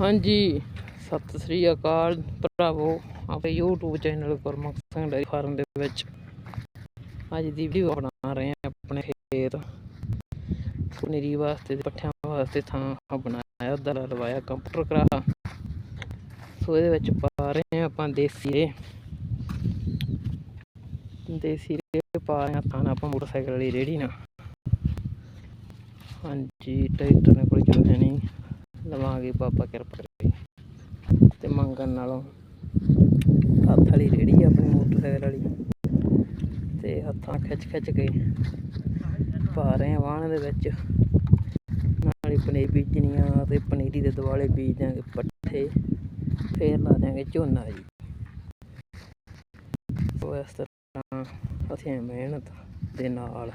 ਹਾਂਜੀ, ਸਤਿ ਸ੍ਰੀ ਅਕਾਲ ਭਰਾਵੋ, ਆਪਣੇ YouTube channel Gurmukh Singh dairy farm ਦੇ ਵਿੱਚ। ਅੱਜ ਦੀ ਵੀਡੀਓ ਬਣਾ ਰਹੇ ਹਾਂ ਆਪਣੇ ਖੇਤ। ਪਨੀਰੀ ਵਾਸਤੇ ਤੇ ਪੱਠਿਆਂ ਵਾਸਤੇ ਥਾਂ ਬਣਾਇਆ ਦਲਾ ਲਵਾਇਆ ਕੰਪਿਊਟਰ ਕਰਾ। ਸੋ ਇਹਦੇ ਵਿੱਚ ਪਾ ਰਹੇ ਹਾਂ ਆਪਾਂ ਦੇਸੀ ਰੇ। ਦੇਸੀ ਰੇ ਪਾ ਰਹੇ ਹਾਂ ਥਾਂ ਆਪਾਂ ਮੋਟਰਸਾਈਕਲ ਵਾਲੀ ਰੇੜੀ ਨਾਲ। ਹਾਂਜੀ, ਟਰੈਕਟਰ ਨੇ ਕੋਈ ਜੋ ਹੈ ਬਾਬਾ ਕਿਰਪਾ ਕਰੇ ਤੇ ਮੰਗਣ ਨਾਲੋਂ ਹੱਥ ਵਾਲੀ ਰੇੜੀ ਆ ਆਪਣੀ ਮੋਟਰਸਾਈਕਲ ਵਾਲੀ। ਤੇ ਹੱਥਾਂ ਖਿੱਚ ਖਿੱਚ ਕੇ ਪਾ ਰਹੇ ਆ ਵਾਹਣ ਦੇ ਵਿੱਚ। ਨਾਲੇ ਪਨੀਰ ਬੀਜਣੀਆਂ ਤੇ ਪਨੀਰੀ ਦੇ ਦੁਆਲੇ ਬੀਜ ਦਿਆਂਗੇ ਪੱਠੇ, ਫੇਰ ਲਾ ਦਿਆਂਗੇ ਝੋਨਾ ਜੀ। ਸੋ ਇਸ ਤਰ੍ਹਾਂ ਅਸੀਂ ਮਿਹਨਤ ਦੇ ਨਾਲ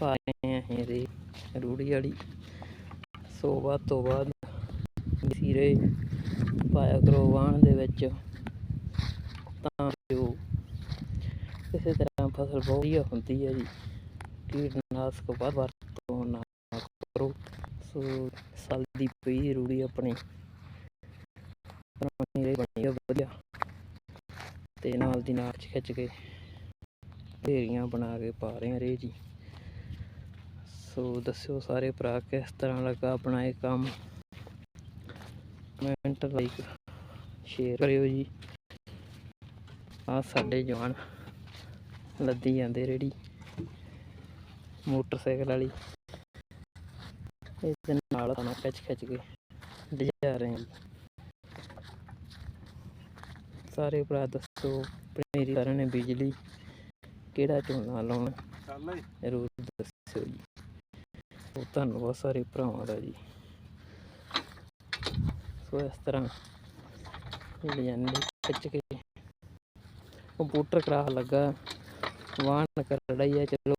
ਪਾ ਰਹੇ ਹਾਂ ਰੇ ਰੂੜੀ ਵਾਲੀ। ਸੋ ਬਾਅਦ ਤੋਂ ਬਾਅਦ ਸੀਰੇ ਪਾਇਆ ਕਰੋ ਵਾਹਣ ਦੇ ਵਿੱਚ। ਤਾਂ ਜੋ ਕਿਸੇ ਤਰ੍ਹਾਂ ਫਸਲ ਬਹੁਤ ਵਧੀਆ ਹੁੰਦੀ ਹੈ ਜੀ। ਕੀਟਨਾਸ਼ਕ ਵੱਧ ਵਰਤੋਂ ਨਾ ਕਰੋ। ਸੋ ਸਾਲ ਦੀ ਪਈ ਰੂੜੀ ਆਪਣੀ। ਪੁਰਾਣੀ ਬਣੀ ਵਧੀਆ। ਤੇ ਨਾਲ ਦੀ ਨਾਲ ਖਿੱਚ ਕੇ ਢੇਰੀਆਂ ਬਣਾ ਕੇ ਪਾ ਰਹੇ ਹਾਂ ਰੇ ਜੀ। ਸੋ ਦੱਸਿਓ ਸਾਰੇ ਭਰਾ ਕਿਸ ਤਰ੍ਹਾਂ ਲੱਗਾ ਆਪਣਾ ਇਹ ਕੰਮ? ਕਮੈਂਟ ਲਾਈਕ ਸ਼ੇਅਰ ਕਰਿਓ ਜੀ। ਆ ਸਾਡੇ ਜਵਾਨ ਲੱਦੀ ਜਾਂਦੇ ਰੇੜੀ। ਮੋਟਰਸਾਈਕਲ ਵਾਲੀ। ਇਸ ਦੇ ਨਾਲ ਤਾਂ ਖਿੱਚ ਖਿੱਚ ਕੇ ਲਿਜਾ ਰਹੇ ਹਾਂ। ਸਾਰੇ ਭਰਾ ਦੱਸੋ ਪਨੀਰੀ ਸਾਰਿਆਂ ਨੇ ਬਿਜਲੀ ਕਿਹੜਾ ਝੋਨਾ ਲਾਉਣਾ? ਜ਼ਰੂਰ ਦੱਸਿਓ ਜੀ। ਉਹ ਧੰਨਵਾਦ ਸਾਰੇ ਭਰਾਵਾਂ ਦਾ ਜੀ। ਸੋ ਇਸ ਤਰ੍ਹਾਂ। ਲਿਆਂਦੇ ਖਿੱਚ ਕੇ। ਕੰਪਿਊਟਰ ਕਰਾ ਲੱਗਾ। ਵਾਹਨ ਕਰੜਾ ਹੀ ਆ, ਚਲੋ।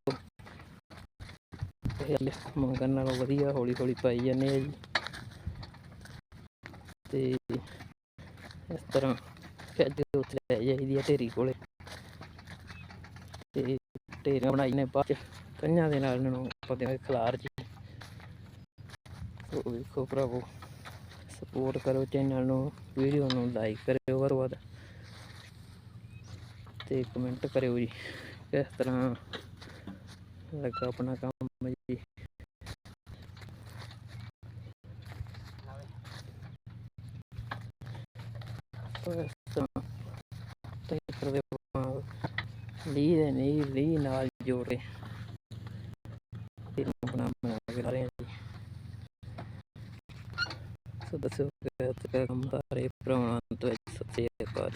ਇਹ ਮੰਗਣ ਨਾਲੋਂ ਵਧੀਆ ਹੌਲੀ ਹੌਲੀ ਪਾਈ ਜਾਂਦੇ ਆ ਜੀ। ਤੇ ਇਸ ਤਰ੍ਹਾਂ ਅੱਜ ਉੱਥੇ ਲੈ ਜਾਈਦੀ ਆ ਢੇਰੀ ਕੋਲੇ। ਤੇ ਢੇਰੀਆਂ ਬਣਾਈ ਨੇ ਬਾਅਦ ਚ। ਕੰਨਾਂ ਦੇ ਨਾਲ ਇਹਨਾਂ ਨੂੰ ਆਪਾਂ ਦੇਵਾਂਗੇ ਖਲਾਰ ਜੀ। ਸੋ ਵੇਖੋ ਭਰਾਵੋ। ਸਪੋਰਟ ਕਰੋ ਚੈਨਲ ਨੂੰ ਵੀਡੀਓ ਨੂੰ ਲਾਈਕ ਕਰਿਓ ਵੱਧ ਵੱਧ ਤੇ ਕਮੈਂਟ ਕਰਿਓ ਜੀ। ਕਿਸ ਤਰ੍ਹਾਂ ਲੱਗਾ ਆਪਣਾ ਕੰਮ ਜੀ। ਇਸ ਤਰ੍ਹਾਂ ਟਰੈਕਟਰ ਦੇ ਲੀ ਦੇ ਨਹੀਂ ਲੀ ਨਾਲ ਜੋੜੇ। ਇਹ ਬਣਾ ਬਣਾ ਕੇ ਲਾ ਰਹੇ ਹਾਂ ਜੀ। ਸੋ ਦੱਸੋ ਕਿ ਕੰਮ ਸਾਰੇ ਭਰਾਵਾਂ ਤੋਂ ਸਤਿ ਸ਼੍ਰੀ ਅਕਾਲ